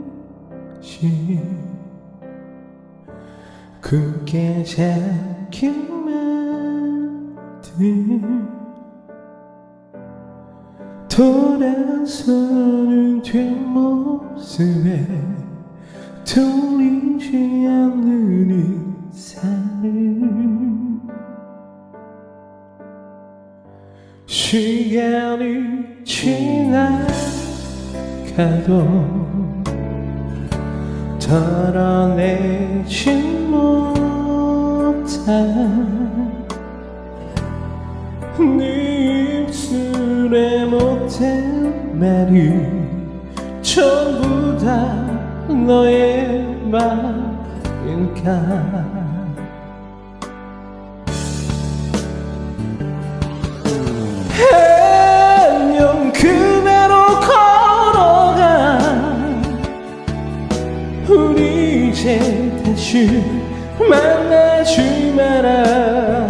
없듯이 굳게 잡힌 말들 돌아서는 뒷모습에 돌리지 않는 인사를 시간이 지나가도 덜어내지 못한 네 입술에 못한 말이 전부 다 너의 말인가 우리 이제 다시 만나지 마라.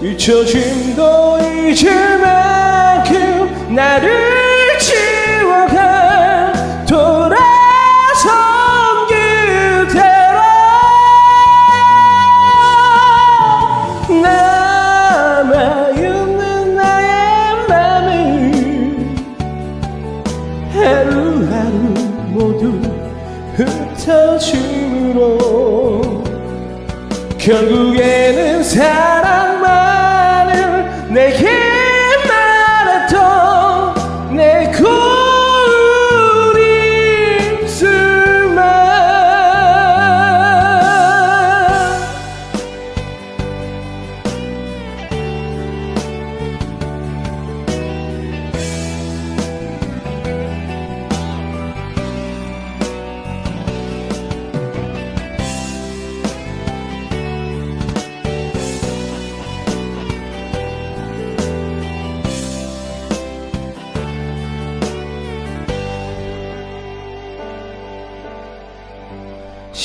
잊혀짐도 잊을 만큼 나를 지워가 돌아선 그대로. 남아있는 나의 맘을 하루하루 모두 흩어짐으로. 결국에는 사랑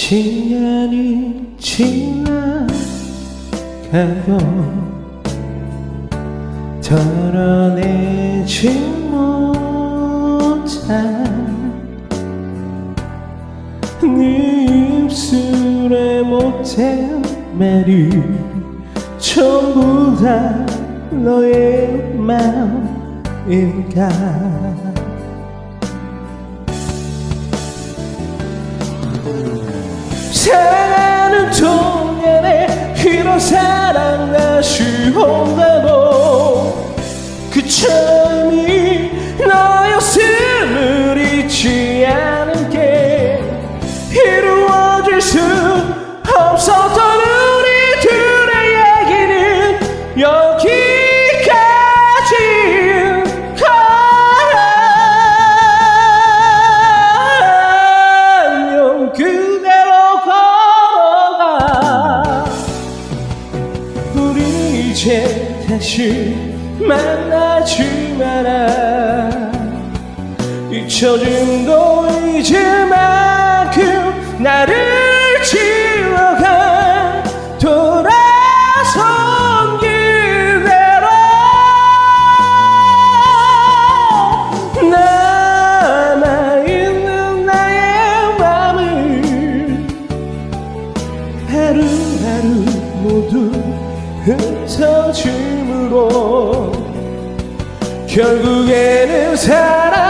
시간이 지나가고 덜어내지 못한 네 입술에 못한 말이 전부 다 너의 마음인가 사랑하는 동안에 이런 사랑 온다고 그 처음이 너였음을 잊지 않은 게 이루 다시 만나지 마라. 잊혀짐도 잊을 만큼 나를 결국에는 사랑